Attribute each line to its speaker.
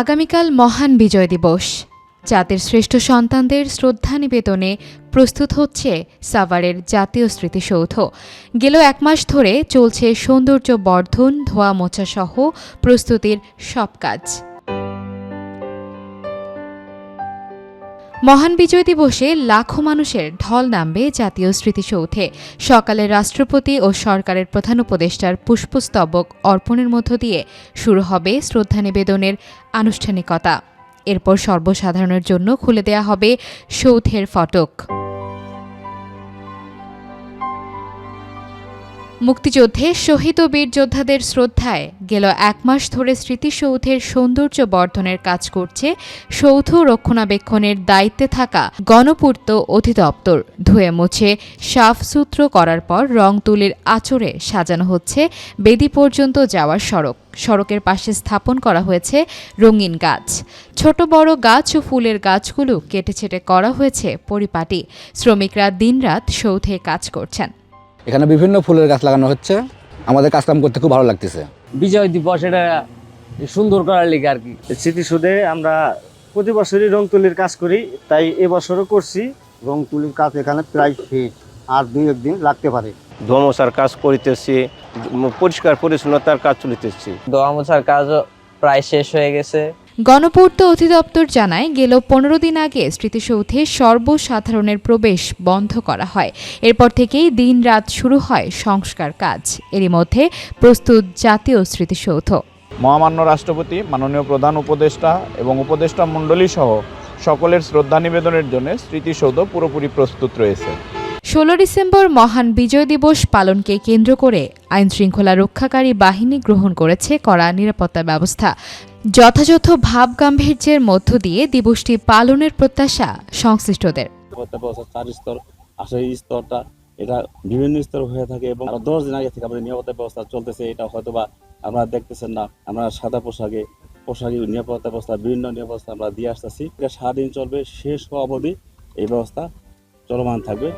Speaker 1: আগামীকাল মহান বিজয় দিবস। জাতির শ্রেষ্ঠ সন্তানদের শ্রদ্ধা নিবেদনে প্রস্তুত হচ্ছে সাভারের জাতীয় স্মৃতিসৌধ। গেল এক মাস ধরে চলছে সৌন্দর্য বর্ধন ধোয়া মোছাসহ প্রস্তুতির সব কাজ। মহান বিজয় দিবসে লাখো মানুষের ঢল নামবে জাতীয় স্মৃতিসৌধে। সকালে রাষ্ট্রপতি ও সরকারের প্রধান উপদেষ্টার পুষ্পস্তবক অর্পণের মধ্য দিয়ে শুরু হবে শ্রদ্ধা নিবেদনের আনুষ্ঠানিকতা। এরপর সর্বসাধারণের জন্য খুলে দেয়া হবে সৌধের ফটক। মুক্তিযুদ্ধে শহীদ ও বীর যোদ্ধাদের শ্রদ্ধায় গেল এক মাস ধরে স্মৃতিসৌধের সৌন্দর্য বর্ধনের কাজ করছে সৌধ রক্ষণাবেক্ষণের দায়িত্বে থাকা গণপূর্ত অধিদপ্তর। ধুয়ে মুছে সাফসূত্র করার পর রং তুলির আচরে সাজানো হচ্ছে বেদি পর্যন্ত যাওয়ার সড়ক। সড়কের পাশে স্থাপন করা হয়েছে রঙিন গাছ। ছোট বড় গাছ ও ফুলের গাছগুলো কেটে ছেটে করা হয়েছে পরিপাটি। শ্রমিকরা দিনরাত সৌধে কাজ করছেন।
Speaker 2: এখানে বিভিন্ন ফুলের গাছ লাগানো হচ্ছে। আমাদের কাজকাম করতে খুব ভালো লাগতেছে।
Speaker 3: বিজয় দিবস এটা সুন্দর করার লিগে আর কি।
Speaker 4: স্মৃতিসৌধে আমরা প্রতি বছরই রং তুলির কাজ করি তাই এবছরও করছি।
Speaker 5: রং তুলির কাজ এখানে প্রায় শেষ আর দুই একদিন লাগতে পারে।
Speaker 6: ধোমসার কাজ করিতেছি পরিষ্কার পরিচ্ছন্নতার কাজ চলিতেছি।
Speaker 7: দোয়া মোছার কাজও প্রায় শেষ হয়ে গেছে।
Speaker 1: গণপূর্ত অধিদপ্তর জানায়, গেল পনেরো দিন আগে স্মৃতিসৌধে সর্বসাধারণের প্রবেশ বন্ধ করা হয়। এরপর থেকেই দিন রাত শুরু হয় সংস্কার কাজ। এরই মধ্যে প্রস্তুত জাতীয় স্মৃতিসৌধ।
Speaker 8: মহামান্য রাষ্ট্রপতি, মাননীয় প্রধান উপদেষ্টা এবং উপদেষ্টা মণ্ডলী সহ সকলের শ্রদ্ধা নিবেদনের জন্য স্মৃতিসৌধ পুরোপুরি প্রস্তুত রয়েছে।
Speaker 1: ষোলো ডিসেম্বর মহান বিজয় দিবস পালনকে কেন্দ্র করে আইনশৃঙ্খলা রক্ষাকারী বাহিনী গ্রহণ করেছে কড়া নিরাপত্তা ব্যবস্থা। যথাযথ ভাব গাম্ভীর্যের মধ্য দিয়ে দিবসটি পালনের প্রত্যাশা সংশ্লিষ্টদের।
Speaker 9: স্তরটা এটা বিভিন্ন স্তর হয়ে থাকে এবং দশ দিন আগে থেকে আমাদের নিরাপত্তা ব্যবস্থা চলতেছে, এটা হয়তো বা আপনারা দেখতেছেন না। আমরা সাদা পোশাকে পোশাকে নিরাপত্তা ব্যবস্থা, বিভিন্ন নিরাপত্তা আমরা দিয়ে আসতেছি। এটা সারাদিন চলবে, শেষ হওয়া অবধি এই ব্যবস্থা চলমান থাকবে।